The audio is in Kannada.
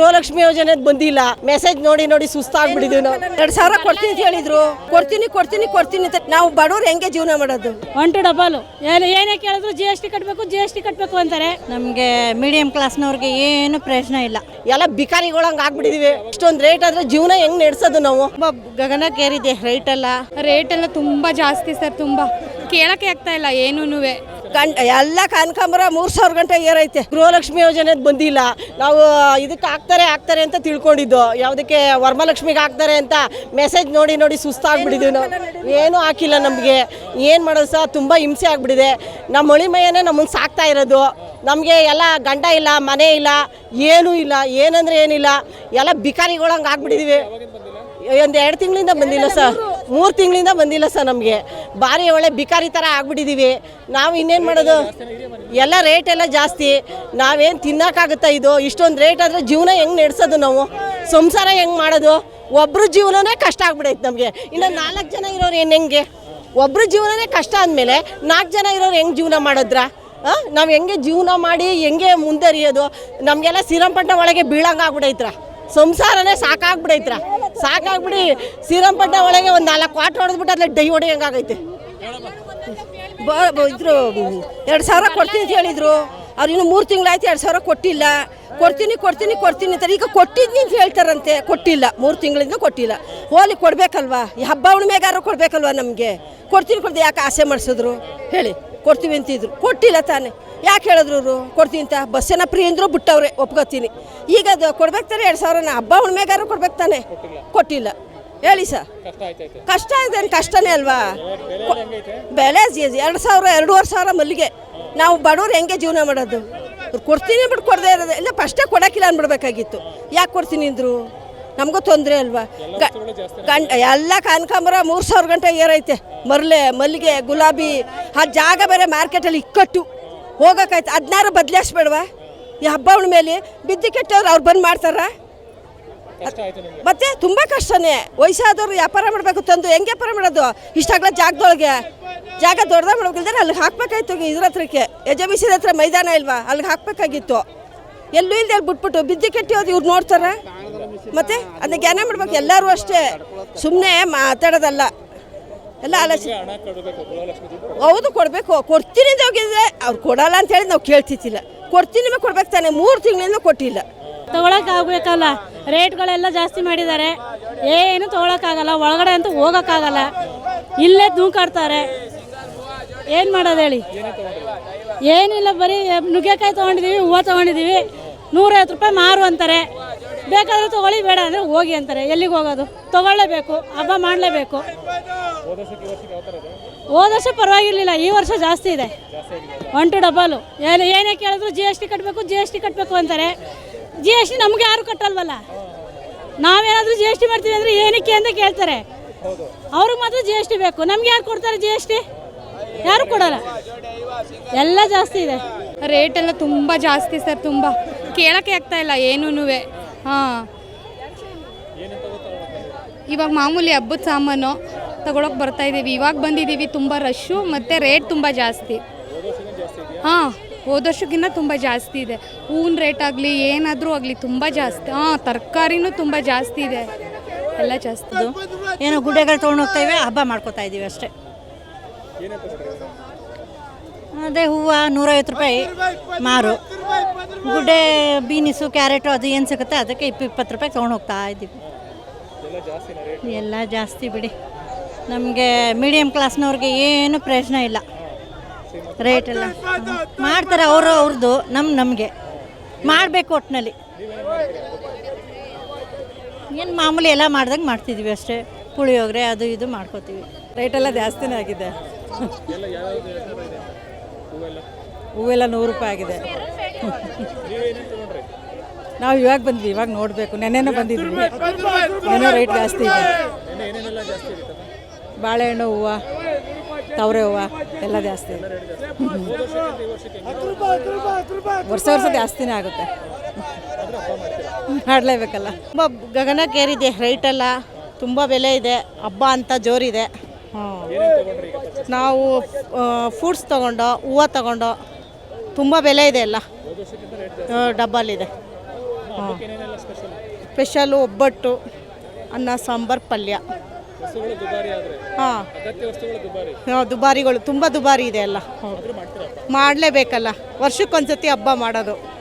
ಗೃಹಲಕ್ಷ್ಮಿ ಯೋಜನೆ ಬಂದಿಲ್ಲ. ಮೆಸೇಜ್ ನೋಡಿ ನೋಡಿ ಸುಸ್ತಾಗ್ಬಿಟ್ಟಿದೀವಿ ನಾವು. ಎರಡ್ ಸಾವಿರ ಕೊಡ್ತೀನಿ ಅಂತ ಹೇಳಿದ್ರು. ಕೊಡ್ತೀನಿ ಕೊಡ್ತೀನಿ ಕೊಡ್ತೀನಿ ಅಂತ ನಾವು ಬಡವ್ರು ಹೆಂಗೆ ಜೀವನ ಮಾಡೋದು? ಒನ್ ಟು ಡಬಲ್ ಏನು ಕೇಳಿದ್ರು ಜಿ ಎಸ್ ಟಿ ಕಟ್ಟಬೇಕು ಜಿ ಎಸ್ ಟಿ ಕಟ್ಟಬೇಕು ಅಂತಾರೆ. ನಮಗೆ ಮೀಡಿಯಂ ಕ್ಲಾಸ್ನವ್ರಿಗೆ ಏನು ಪ್ರಯೋಜನ ಇಲ್ಲ. ಎಲ್ಲ ಬಿಕಾರಿಗಳಂಗೆ ಆಗ್ಬಿಟ್ಟಿದೀವಿ. ಇಷ್ಟೊಂದು ರೇಟ್ ಆದ್ರೆ ಜೀವನ ಹೆಂಗ್ ನಡೆಸೋದು ನಾವು? ಗಗನಕ್ಕೇರಿದೆ ರೇಟ್ ಎಲ್ಲ. ರೇಟ್ ಎಲ್ಲ ತುಂಬ ಜಾಸ್ತಿ ಸರ್ ತುಂಬ. ಕೇಳಕ್ಕೆ ಆಗ್ತಾ ಇಲ್ಲ ಏನೂ ಗಂಡ ಎಲ್ಲ ಕನಕಾಂಬರ ಮೂರು ಸಾವಿರ ಗಂಟೆ ಏರೈತೆ. ಗೃಹಲಕ್ಷ್ಮಿ ಯೋಜನೆ ಬಂದಿಲ್ಲ. ನಾವು ಇದಕ್ಕೆ ಹಾಕ್ತಾರೆ ಹಾಕ್ತಾರೆ ಅಂತ ತಿಳ್ಕೊಂಡಿದ್ದು. ಯಾವುದಕ್ಕೆ ವರ್ಮಲಕ್ಷ್ಮಿಗೆ ಹಾಕ್ತಾರೆ ಅಂತ ಮೆಸೇಜ್ ನೋಡಿ ನೋಡಿ ಸುಸ್ತಾಗ್ಬಿಟ್ಟಿದೀವಿ ನಾವು ಏನೂ ಹಾಕಿಲ್ಲ ನಮಗೆ. ಏನು ಮಾಡೋದು ಸಹ ತುಂಬ ಹಿಂಸೆ ಆಗ್ಬಿಟ್ಟಿದೆ. ನಮ್ಮ ಮಳಿ ಮೈಯನೇ ನಮ್ಮನ್ನು ಸಾಕ್ತಾ ಇರೋದು. ನಮಗೆ ಎಲ್ಲ ಗಂಡ ಇಲ್ಲ ಮನೆ ಇಲ್ಲ ಏನೂ ಇಲ್ಲ ಏನಂದ್ರೆ ಏನಿಲ್ಲ. ಎಲ್ಲ ಬಿಕಾರಿಗಳಂಗೆ ಆಗ್ಬಿಟ್ಟಿದ್ವಿ. ಒಂದು ಎರಡು ತಿಂಗಳಿಂದ ಬಂದಿಲ್ಲ ಸರ್. ಮೂರು ತಿಂಗಳಿಂದ ಬಂದಿಲ್ಲ ಸರ್ ನಮಗೆ. ಭಾರಿ ಒಳ್ಳೆ ಬಿಕಾರಿ ಥರ ಆಗ್ಬಿಟ್ಟಿದ್ದೀವಿ ನಾವು ಇನ್ನೇನು ಮಾಡೋದು? ಎಲ್ಲ ರೇಟ್ ಎಲ್ಲ ಜಾಸ್ತಿ. ನಾವೇನು ತಿನ್ನೋಕ್ಕಾಗುತ್ತಾ ಇದು? ಇಷ್ಟೊಂದು ರೇಟ್ ಆದರೆ ಜೀವನ ಹೆಂಗೆ ನಡೆಸೋದು ನಾವು? ಸಂಸಾರ ಹೆಂಗೆ ಮಾಡೋದು? ಒಬ್ಬರು ಜೀವನನೇ ಕಷ್ಟ ಆಗ್ಬಿಡೈತೆ ನಮಗೆ. ಇನ್ನು ನಾಲ್ಕು ಜನ ಇರೋರು ಏನು ಹೆಂಗೆ? ಒಬ್ಬರು ಜೀವನನೇ ಕಷ್ಟ ಅಂದಮೇಲೆ ನಾಲ್ಕು ಜನ ಇರೋರು ಹೆಂಗೆ ಜೀವನ ಮಾಡೋದ್ರಾ? ನಾವು ಹೆಂಗೆ ಜೀವನ ಮಾಡಿ ಹೆಂಗೆ ಮುಂದರಿಯೋದು? ನಮಗೆಲ್ಲ ಶ್ರೀರಂಪಟ್ಟಣ ಒಳಗೆ ಬೀಳಂಗೆ ಆಗ್ಬಿಡೈತ್ರ? ಸಂಸಾರನೇ ಸಾಕಾಗ್ಬಿಡೈತ್ರ? ಸಾಕಾಗ್ಬಿಡಿ. ಶ್ರೀರಂಪಟ್ಟಣ ಒಳಗೆ ಒಂದು ನಾಲ್ಕು ಕ್ವಾಟ್ರ್ ಹೊಡೆದ್ಬಿಟ್ಟು ಅದ್ರಲ್ಲಿ ಡೈ ಹೊಡೆಯಂಗಾಗೈತೆ ಬ- ಬ- ಇದ್ರು, ಎರಡು ಸಾವಿರ ಕೊಡ್ತೀನಿ ಅಂತ ಹೇಳಿದ್ರು. ಅವ್ರು ಇನ್ನು ಮೂರು ತಿಂಗಳಾಯ್ತು ಎರಡು ಸಾವಿರ ಕೊಟ್ಟಿಲ್ಲ. ಕೊಡ್ತೀನಿ ಕೊಡ್ತೀನಿ ಕೊಡ್ತೀನಿ ಅಂತಾರೆ. ಈಗ ಕೊಟ್ಟಿದ್ನಿ ಅಂತ ಹೇಳ್ತಾರಂತೆ. ಕೊಟ್ಟಿಲ್ಲ. ಮೂರು ತಿಂಗಳಿಂದ ಕೊಟ್ಟಿಲ್ಲ. ಹೋಲಿ ಕೊಡಬೇಕಲ್ವಾ? ಈ ಹಬ್ಬ ಹುಣ್ಣಿಮೆಗಾರು ಕೊಡಬೇಕಲ್ವಾ ನಮಗೆ? ಕೊಡ್ತೀನಿ ಕೊಡ್ತೀನಿ. ಯಾಕೆ ಆಸೆ ಮಾಡಿಸಿದ್ರು? ಹೇಳಿ. ಕೊಡ್ತೀವಿ ಅಂತಿದ್ರು. ಕೊಟ್ಟಿಲ್ಲ ತಾನೇ. ಯಾಕೆ ಹೇಳಿದ್ರು ಅವರು ಕೊಡ್ತೀನಿ ಅಂತ. ಬಸ್ಸೇನ ಫ್ರೀ ಅಂದ್ರು ಬಿಟ್ಟವ್ರೆ ಒಪ್ಕೋತೀನಿ. ಈಗ ಅದು ಕೊಡ್ಬೇಕು ತಾನೆ ಎರಡು ಸಾವಿರನ ಹಬ್ಬ ಹುಣ್ಮೆಗಾರು ಕೊಡ್ಬೇಕು ತಾನೆ. ಕೊಟ್ಟಿಲ್ಲ. ಹೇಳಿ ಸರ್. ಕಷ್ಟ ಇದೆ ಕಷ್ಟನೇ ಅಲ್ವಾ? ಬೆಲೆ ಎರಡು ಸಾವಿರ ಎರಡೂವರೆ ಸಾವಿರ ಮಲ್ಲಿಗೆ. ನಾವು ಬಡವ್ರು ಹೆಂಗೆ ಜೀವನ ಮಾಡೋದು? ಕೊಡ್ತೀನಿ ಬಿಟ್ಟು ಕೊಡದೇ ಇರೋದು ಇಲ್ಲ ಫಸ್ಟೇ ಕೊಡೋಕ್ಕಿಲ್ಲ ಅಂದ್ಬಿಡ್ಬೇಕಾಗಿತ್ತು. ಯಾಕೆ ಕೊಡ್ತೀನಿ ಅಂದರು? ನಮಗೂ ತೊಂದರೆ ಅಲ್ವಾ? ಗಂಡ ಎಲ್ಲ ಕನಕಾಂಬರ ಮೂರು ಸಾವಿರ ಗಂಟೆ ಏರೈತೆ. ಮರಳೆ ಮಲ್ಲಿಗೆ ಗುಲಾಬಿ ಆ ಜಾಗ ಬೇರೆ ಮಾರ್ಕೆಟಲ್ಲಿ ಇಕ್ಕಟ್ಟು ಹೋಗೋಕ್ಕಾಯ್ತು ಹದಿನಾರು ಬದಲಾಯಿಸ್ಬೇಡವಾ? ಈ ಹಬ್ಬ ಮೇಲೆ ಬಿದ್ದು ಕೆಟ್ಟವ್ರು ಅವ್ರು ಬಂದು ಮಾಡ್ತಾರ? ಮತ್ತೆ ತುಂಬ ಕಷ್ಟನೇ. ವಯಸ್ಸಾದವ್ರು ವ್ಯಾಪಾರ ಮಾಡಬೇಕು ತಂದು ಹೆಂಗೆ ವ್ಯಾಪಾರ ಮಾಡೋದು? ಇಷ್ಟಾಗ್ಲ ಜಾಗದೊಳಗೆ. ಜಾಗ ದೊಡ್ಡದ ಮಾಡ್ಬೇಕಿಲ್ದ್ರೆ ಅಲ್ಲಿಗೆ ಹಾಕ್ಬೇಕಾಯ್ತು ಇದ್ರ ಹತ್ರಕ್ಕೆ. ಯಜಮಿಸಿದ ಹತ್ರ ಮೈದಾನ ಇಲ್ವಾ? ಅಲ್ಲಿಗೆ ಹಾಕ್ಬೇಕಾಗಿತ್ತು. ಎಲ್ಲೂ ಇಲ್ದೆ ಬಿಟ್ಬಿಟ್ಟು ಬಿದ್ದು ಕೆಟ್ಟಿ ಹೋದ್ ಇವ್ರು ನೋಡ್ತಾರ? ಮತ್ತೆ ಅದನ್ನ ಜ್ಞಾನ ಮಾಡ್ಬೇಕು. ಎಲ್ಲರೂ ಅಷ್ಟೇ. ಸುಮ್ಮನೆ ಮಾತಾಡೋದಲ್ಲ. ಎಲ್ಲ ಆಲೋಚನೆ ಹೌದು, ಕೊಡಬೇಕು. ಕೊಡ್ತೀನಿ ಅಂತ ಹೋಗಿದ್ರೆ ಅವ್ರು ಕೊಡಲ್ಲ ಅಂತ ಹೇಳಿ ನಾವು ಕೇಳ್ತಿದ್ದಿಲ್ಲ. ಕೊಡ್ತೀನಿ ಕೊಡ್ಬೇಕು ತಾನೆ. ಮೂರು ತಿಂಗಳಿಂದ ಕೊಟ್ಟಿಲ್ಲ. ಆಗ್ಬೇಕಲ್ಲ ರೇಟ್ಗಳೆಲ್ಲ ಜಾಸ್ತಿ ಮಾಡಿದ್ದಾರೆ. ಏನು ತಗೊಳಕ್ಕಾಗಲ್ಲ. ಒಳಗಡೆ ಅಂತೂ ಹೋಗೋಕ್ಕಾಗಲ್ಲ. ಇಲ್ಲೇ ದೂಕಾಡ್ತಾರೆ ಏನು ಮಾಡೋದು ಹೇಳಿ? ಏನಿಲ್ಲ, ಬರೀ ನುಗ್ಗೆಕಾಯಿ ತೊಗೊಂಡಿದ್ದೀವಿ ಹೂವು ತೊಗೊಂಡಿದ್ದೀವಿ ನೂರೈವತ್ತು ರೂಪಾಯಿ ಮಾರು ಅಂತಾರೆ. ಬೇಕಾದ್ರೆ ತೊಗೊಳ್ಳಿ, ಬೇಡ ಅಂದರೆ ಹೋಗಿ ಅಂತಾರೆ. ಎಲ್ಲಿಗೆ ಹೋಗೋದು? ತೊಗೊಳ್ಳೇಬೇಕು, ಹಬ್ಬ ಮಾಡಲೇಬೇಕು. ಹೋದ ವರ್ಷ ಪರವಾಗಿರ್ಲಿಲ್ಲ, ಈ ವರ್ಷ ಜಾಸ್ತಿ ಇದೆ. ಒನ್ ಟು ಡಬಲ್ ಏನು, ಏನೇ ಕೇಳಿದ್ರು ಜಿ ಎಸ್ ಟಿ ಕಟ್ಟಬೇಕು ಜಿ ಎಸ್ ಟಿ ಕಟ್ಟಬೇಕು ಅಂತಾರೆ. ಜಿ ಎಸ್ ಟಿ ನಮಗೆ ಯಾರು ಕಟ್ಟಲ್ವಲ್ಲ? ನಾವೇನಾದರೂ ಜಿ ಎಸ್ ಟಿ ಮಾಡ್ತೀವಿ ಅಂದರೆ ಏನಕ್ಕೆ ಅಂತ ಕೇಳ್ತಾರೆ. ಅವ್ರಿಗೆ ಮಾತ್ರ ಜಿ ಎಸ್ ಟಿ ಬೇಕು. ನಮ್ಗೆ ಯಾರು ಕೊಡ್ತಾರೆ ಜಿ ಎಸ್ ಟಿ ಯಾರು ಕೊಡಲ್ಲ? ಎಲ್ಲ ಜಾಸ್ತಿ ಇದೆ. ರೇಟ್ ಎಲ್ಲ ತುಂಬ ಜಾಸ್ತಿ ಸರ್, ತುಂಬ. ಕೇಳಕ್ಕೆ ಆಗ್ತಾ ಇಲ್ಲ ಏನೂ ಹಾಂ. ಇವಾಗ ಮಾಮೂಲಿ ಹಬ್ಬದ ಸಾಮಾನು ತಗೊಳಕ್ಕೆ ಬರ್ತಾ ಇದ್ದೀವಿ ಇವಾಗ ಬಂದಿದ್ದೀವಿ ತುಂಬ ರಶ್ಶು ಮತ್ತು ರೇಟ್ ತುಂಬ ಜಾಸ್ತಿ. ಹಾಂ ಹೋದಷ್ಟಕ್ಕಿಂತ ತುಂಬ ಜಾಸ್ತಿ ಇದೆ. ಹೂವಿನ ರೇಟ್ ಆಗಲಿ, ಏನಾದರೂ ಆಗಲಿ ತುಂಬ ಜಾಸ್ತಿ, ಹಾಂ, ತರಕಾರಿನೂ ತುಂಬ ಜಾಸ್ತಿ ಇದೆ. ಎಲ್ಲ ಜಾಸ್ತಿ ಏನು ಗುಡ್ಡೆಗಳು ತೊಗೊಂಡು ಹೋಗ್ತಾ ಇವೆ, ಹಬ್ಬ ಮಾಡ್ಕೋತಾ ಇದ್ದೀವಿ ಅಷ್ಟೇ. ಅದೇ ಹೂವು ನೂರೈವತ್ತು ರೂಪಾಯಿ ಮಾರು. ಗುಡ್ಡೆ ಬೀನಿಸು ಕ್ಯಾರೆಟು ಅದು ಏನು ಸಿಗುತ್ತೆ ಅದಕ್ಕೆ ಇಪ್ಪ ಇಪ್ಪತ್ತು ರೂಪಾಯಿ ತೊಗೊಂಡು ಹೋಗ್ತಾ ಇದ್ದೀವಿ. ಎಲ್ಲ ಜಾಸ್ತಿ ಬಿಡಿ. ನಮಗೆ ಮೀಡಿಯಂ ಕ್ಲಾಸ್ನವ್ರಿಗೆ ಏನು ಪ್ರಯೋಜನ ಇಲ್ಲ. ರೇಟ್ ಎಲ್ಲ. ಮಾಡ್ತಾರೆ ಅವರು ಅವ್ರದ್ದು ನಮ್ಮ ನಮಗೆ. ಮಾಡಬೇಕು ಒಟ್ಟಿನಲ್ಲಿ ಏನು ಮಾಮೂಲಿ ಎಲ್ಲ ಮಾಡ್ದಂಗೆ ಮಾಡ್ತಿದ್ದೀವಿ ಅಷ್ಟೇ. ಪುಳಿಯೋಗರೆ ಅದು ಇದು ಮಾಡ್ಕೋತೀವಿ. ರೇಟೆಲ್ಲ ಜಾಸ್ತಿನೇ ಆಗಿದೆ. ಹೂವೆಲ್ಲ? ನೂರು ರೂಪಾಯಿ ಆಗಿದೆ. ನಾವು ಇವಾಗ ಬಂದ್ವಿ ಇವಾಗ ನೋಡಬೇಕು. ನೆನ್ನೆನೇ ಬಂದಿದ್ವಿ. ನೆನ್ನೆ ರೇಟ್ ಜಾಸ್ತಿ ಇದೆ. ಬಾಳೆಹಣ್ಣು ಹೂವು ತವರೆ ಹೂವು ಎಲ್ಲ ಜಾಸ್ತಿ ಇದೆ. ವರ್ಷ ವರ್ಷ ಜಾಸ್ತಿನೇ ಆಗುತ್ತೆ. ಮಾಡಲೇಬೇಕಲ್ಲ. ತುಂಬ ಗಗನಕ್ಕೇರಿದೆ ರೈಟೆಲ್ಲ ತುಂಬ ಬೆಲೆ ಇದೆ. ಹಬ್ಬ ಅಂತ ಜೋರಿದೆ. ನಾವು ಫ್ರೂಟ್ಸ್ ತಗೊಂಡು, ಹೂವು ತಗೊಂಡು ತುಂಬ ಬೆಲೆ ಇದೆ ಎಲ್ಲ. ಡಬ್ಬಲ್ ಇದೆ ಹಬ್ಬಕ್ಕೆ ಏನೇನೆಲ್ಲ ಸ್ಪೆಷಲ್ ಒಬ್ಬಟ್ಟು, ಅನ್ನ, ಸಾಂಬಾರು, ಪಲ್ಯ. ಹಾಂ. ಹಾಂ, ದುಬಾರಿಗಳು, ತುಂಬ ದುಬಾರಿ ಇದೆ ಎಲ್ಲ. ಮಾಡಲೇಬೇಕಲ್ಲ. ವರ್ಷಕ್ಕೊಂದ್ಸತಿ ಹಬ್ಬ ಮಾಡೋದು.